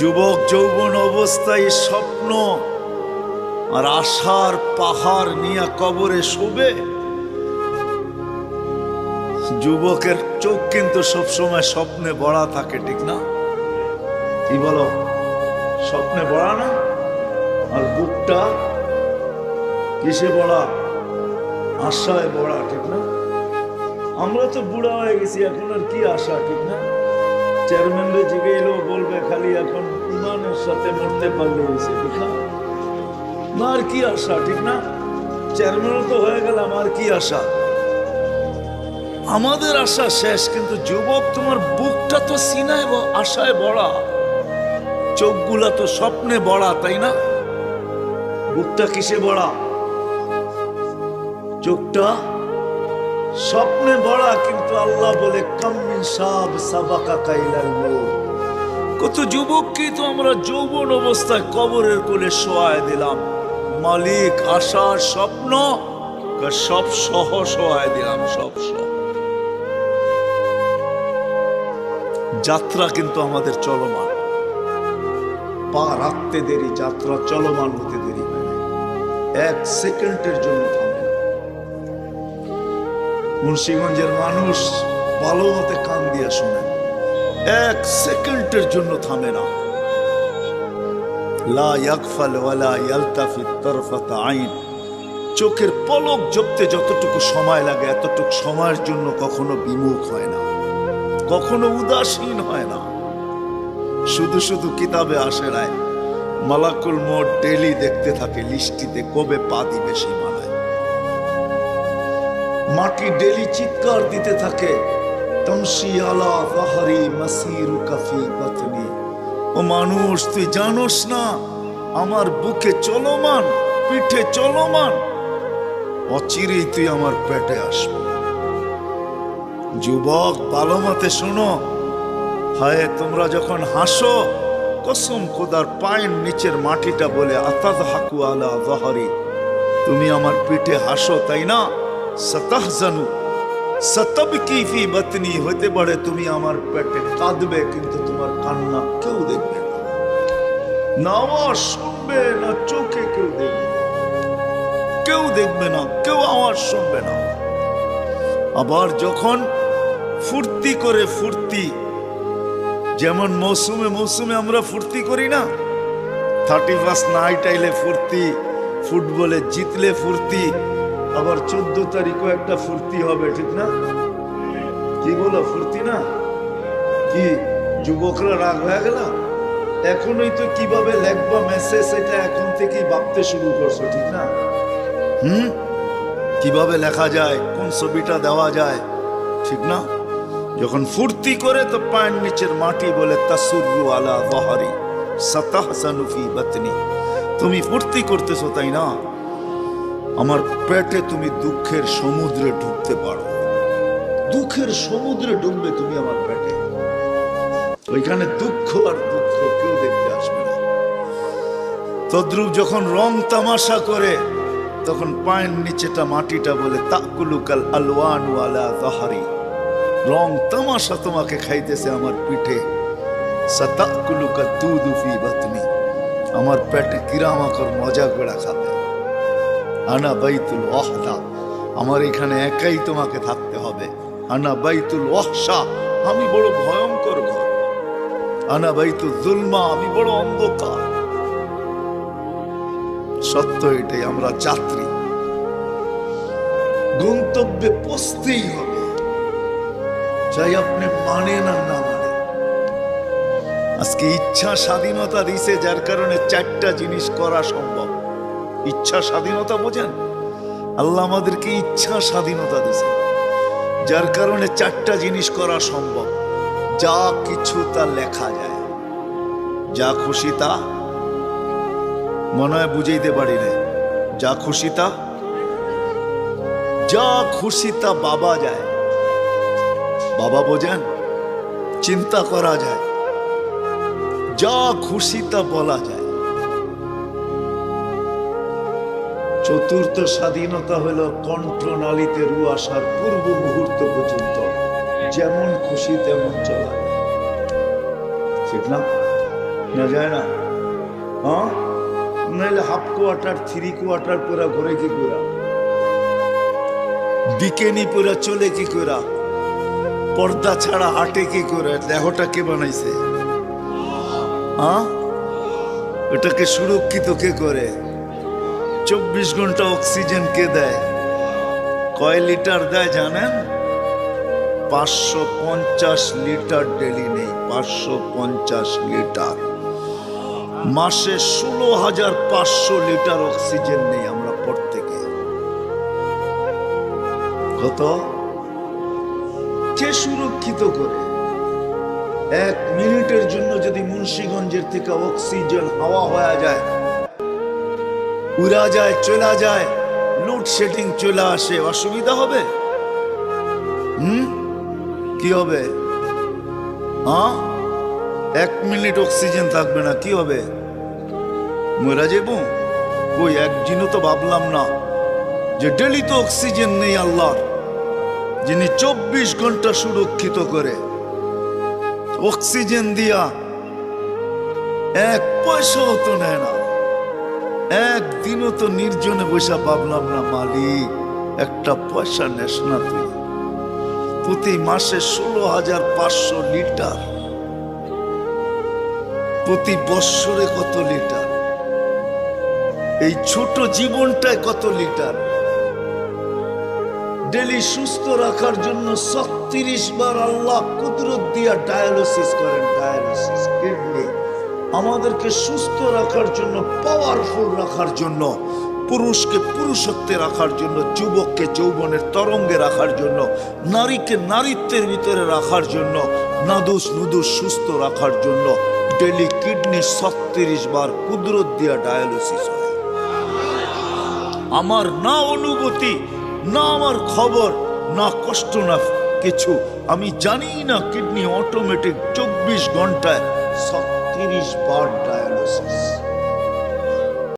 যুবক যৌবন অবস্থায় স্বপ্ন আর আশার পাহাড় নিয়ে কবরে শোবে। যুবকের চোখ কিন্তু সবসময় স্বপ্নে বড়া থাকে, ঠিক না? কি বলো? স্বপ্নে বড়া না? আর বুকটা কিসে বড়া আশায় বড়া ঠিক না? আমরা তো বুড়া হয়ে গেছি, এখন আর কি আশা, ঠিক না? চেয়ারম্যানরে জিগেইলেও বলবে খালি এখন ইমানের সাথে মরতে পারলে ঠিক না আর কি আশা, ঠিক না? চেয়ারম্যানও তো হয়ে গেলাম আর কি আশা? আমাদের আশা শেষ, কিন্তু যুবক তোমার বুকটা তো সিনায় আশায় বড়া চোখগুলা তো স্বপ্নে বড়া তাই না? বুকটা কিসে বড়া চোখটা স্বপ্নে বড়া কিন্তু আল্লাহ বলে সাব সাবাকা। কত যুবককে তো আমরা যৌবন অবস্থায় কবরের কোলে শোয়ায় দিলাম। মালিক আশার স্বপ্ন সব সহ সহায় দিলাম, সব যাত্রা কিন্তু আমাদের চলমান। পা রাখতে দেরি, যাত্রা চলমান হতে দেরি। এক সেকেন্ডের জন্য মুন্সিগঞ্জের মানুষ ভালো মতে কান দিয়া শোনেন এক সেকেন্ডের জন্য থামে না। চোখের পলক জপতে যতটুকু সময় লাগে, এতটুকু সময়ের জন্য কখনো বিমুখ হয় না। কখনো উদাসীন হয় না। শুধু শুধু কিতাবে আসে নাই। মালাকুল মোট ডেলি দেখতে থাকে, লিস্টিতে কবে পা দিবে সেই মাটি ডেলি চিৎকার দিতে থাকে। তমসি আলা ফাহারি মাসিরু কাফি ও মানুষ, তুই জানোস না, আমার বুকে চলমান, পিঠে চলমান। অচিরেই তুই আমার পেটে আসবে যুবক, ভালো মতে শোনো। হায়, তোমরা যখন হাসো, কসম খোদার পায়ের নিচের মাটিটা বলে আতাদ হাকু আলা জহরি তুমি আমার পিঠে হাসো, তাই না? সতাহ জানু সতব কি ফি বতনি হতে পারে তুমি আমার পেটে কাঁদবে, কিন্তু তোমার কান্না কেউ দেখবে না। না আওয়াজ শুনবে, না চোখে কেউ দেখবে কেউ দেখবে না, কেউ আওয়াজ শুনবে না। আবার যখন ফুর্তি করে ফুর্তি, যেমন মৌসুমে মৌসুমে আমরা ফুর্তি করি না থার্টি ফার্স্ট নাইট আইলে ফুর্তি, ফুটবলে জিতলে ফুর্তি আবার চোদ্দ তারিখও একটা ফুর্তি হবে, ঠিক না? কি বলো, ফুর্তি না? কি, যুবকরা রাগ হয়ে গেল? এখনই তো কীভাবে লেখবা মেসেজ এটা এখন থেকেই ভাবতে শুরু করছ, ঠিক না? হুম? কীভাবে লেখা যায়, কোন ছবিটা দেওয়া যায়, ঠিক না? যখন ফুর্তি করে তো পায়ের নিচের মাটি বলে তাসুরু আলা বহারি সাতাহসানুফি বাতনি। তুমি ফুর্তি করতেছো, তাই না? আমার পেটে তুমি দুঃখের সমুদ্রে ঢুকতে পারো। দুঃখের সমুদ্রে ডুববে তুমি আমার পেটে। ওইখানে দুঃখ আর দুঃখ কেউ দেখতে আসবে না। তদ্রুপ যখন রং তামাশা করে, তখন পায়ের নিচেটা মাটিটা বলে, তাকুলুকাল আলওয়ানু আলা জাহারি। রং তামাশা তোমাকে খাইতেছে আমার পিঠে। সাতাকুলুকা দুদুফি বাতনি। আমার পেটে কিরামাকর মজা করে খাবে। আনা বাইতুল ওয়াহদা। আমার এখানে একাই তোমাকে থাকতে হবে। আনা বাইতুল ওয়াহশা, আমি বড় ভয়ঙ্কর ঘর। আনা বাইতুল জুলমা, আমি বড় অন্ধকার। সত্য এটাই, আমরা যাত্রী। গন্তব্যে পৌঁছতেই হবে। চাই আপনি মানেন আর না মানেন। আজকে ইচ্ছা স্বাধীনতা দিছে, যার কারণে চারটা জিনিস করা সম্ভব। ইচ্ছা স্বাধীনতা বোঝেন? আল্লাহ আমাদেরকে ইচ্ছা স্বাধীনতা দিছে যার কারণে চারটা জিনিস করা সম্ভব। যা কিছু তা লেখা যায়। যা খুশি তা মনে হয় বুঝাইতে পারি না যা খুশি তা যা খুশি তা বাবা যায়। বাবা বোঝেন? চিন্তা করা যায়। যা খুশি তা বলা যায়। চতুর্থ স্বাধীনতা হলো কণ্ঠনালীতে রু আসার পূর্ব মুহূর্ত পর্যন্ত। যেমন খুশি, তেমন চলা ঠিক না? না যায় না? হ্যাঁ? নাহলে হাফ কোয়ার্টার থ্রি কোয়ার্টার পুরা ঘরে কি করা বিকেনি পুরা চলে কি করা পর্দা ছাড়া হাঁটে কি করে দেহটা কে বানাইছে? হ্যাঁ? ওটাকে সুরক্ষিত কে করে? চব্বিশ ঘণ্টা অক্সিজেন কে দেয়? কয় লিটার দেয় জানেন? পাঁচশো পঞ্চাশ লিটার ডেলি নেই, পাঁচশো পঞ্চাশ লিটার। মাসে ষোলো হাজার পাঁচশো লিটার অক্সিজেন নেই আমরা প্রত্যেকে। কত? কে সুরক্ষিত করে? এক মিনিটের জন্য যদি মুন্সিগঞ্জের থেকে অক্সিজেন হাওয়া হয়ে যায় উড়া যায়, চলা যায় লোডশেডিং চলে আসে। অসুবিধা হবে? হুম? কি হবে? হ্যাঁ এক মিনিট অক্সিজেন থাকবে না, কি হবে? মরা যাব? ওই একদিনও তো ভাবলাম না যে ডেলি তো অক্সিজেন নেই আল্লাহর, যিনি চব্বিশ ঘণ্টা সুরক্ষিত করে। অক্সিজেন দিয়া এক পয়সাও তো নেয় না। একদিনও তো নির্জনে বসে ভাবলাম না, মালিক, একটা পয়সা নেস না তুই। প্রতি মাসে ষোলো হাজার পাঁচশো লিটার। প্রতি বৎসরে কত লিটার? এই ছোট জীবনটায় কত লিটার? ডেলি সুস্থ রাখার জন্য ছত্রিশ বার আল্লাহ কুদরত দিয়া ডায়ালিসিস করেন ডায়ালিসিস কিডনি। আমাদেরকে সুস্থ রাখার জন্য পাওয়ারফুল রাখার জন্য, পুরুষকে পুরুষত্বে রাখার জন্য, যুবককে যৌবনের তরঙ্গে রাখার জন্য, নারীকে নারীত্বের ভিতরে রাখার জন্য, নাদুস নুদুস সুস্থ রাখার জন্য ডেলি কিডনি ছত্রিশ বার কুদরত দিয়া ডায়ালিসিস হয়। আমার না অনুভূতি, না আমার খবর, না কষ্ট, না কিছু, আমি জানি না কিডনি অটোমেটিক চব্বিশ ঘন্টায় ছত্রিশ বার ডায়ালিসিস